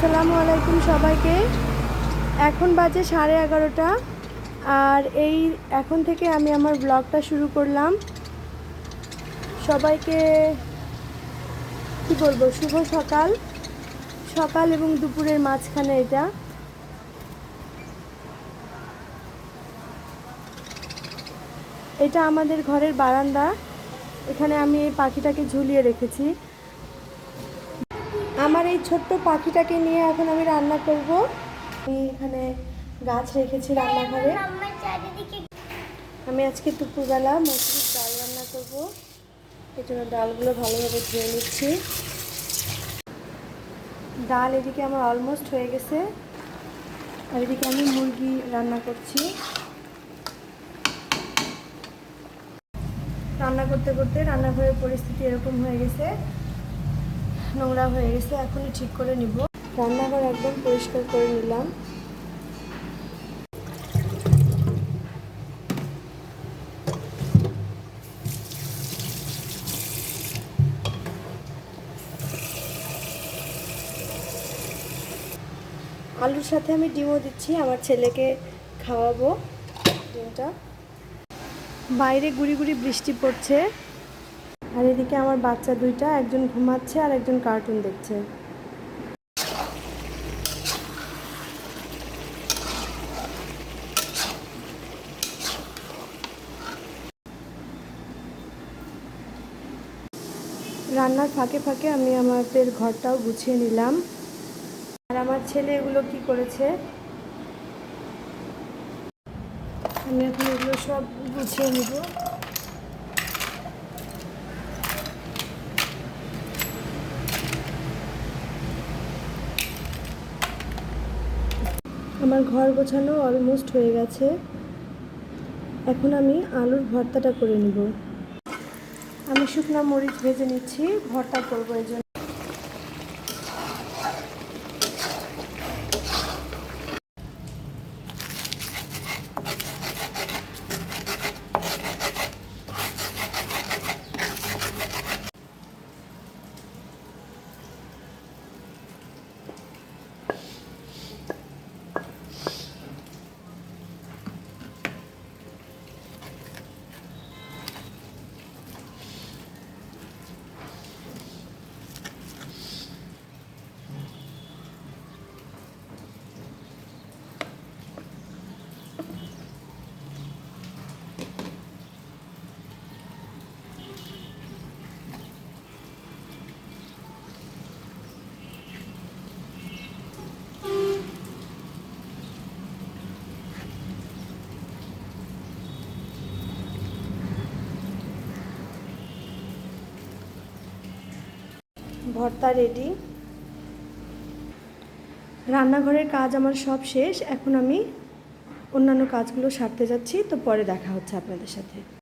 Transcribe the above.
আসসালামু আলাইকুম সবাইকে। এখন বাজে সাড়ে এগারোটা। আর এই এখন থেকে আমি আমার ব্লগটা শুরু করলাম। সবাইকে কি বলব, শুভ সকাল। সকাল এবং দুপুরের মাঝখানে এটা। এটা আমাদের ঘরের বারান্দা। এখানে আমি এই পাখিটাকে ঝুলিয়ে রেখেছি। আমার এই ছোট্ট পাখিটাকে নিয়ে এখন আমি রান্না করব। আমি এখানে গাছ রেখেছি রান্নাঘরে। আমি আজকে দুপুরবেলা মসুরির ডাল রান্না করব। এই জন্য ডালগুলো ভালোভাবে ধুয়ে নিচ্ছি। ডাল এদিকে আমার অলমোস্ট হয়ে গেছে। আর এদিকে আমি মুরগি রান্না করছি। রান্না করতে করতে রান্নাঘরের পরিস্থিতি এরকম হয়ে গেছে। নোংরা হয়ে গেছে, এখনই ঠিক করে নিব। রান্নাঘর একদম পরিষ্কার করে নিলাম। আলুর সাথে আমি ডিমও দিচ্ছি, আমার ছেলেকে খাওয়াবো ডিমটা। বাইরে গুড়ি গুড়ি বৃষ্টি পড়ছে। আর এদিকে আমার বাচ্চা দুইটা, একজন ঘুমাচ্ছে আর একজন কার্টুন দেখছে। রান্নার ফাঁকে ফাঁকে আমি আমাদের ঘরটাও গুছিয়ে নিলাম। আর আমার ছেলে এগুলো কি করেছে? আমি এখন এগুলো সব গুছিয়ে নিব। আমার ঘর গোছানো অলমোস্ট হয়ে গেছে। এখন আমি আলুর ভর্তাটা করে নিব। আমি শুকনো মরিচ ভেজে নিচ্ছি, ভর্তা করব এই জন্য। ভর্তা রেডি রান্নাঘরের কাজ আমার সব শেষ, এখন আমি অন্যান্য কাজগুলো সারতে যাচ্ছি, তো পরে দেখা হচ্ছে আপনাদের সাথে।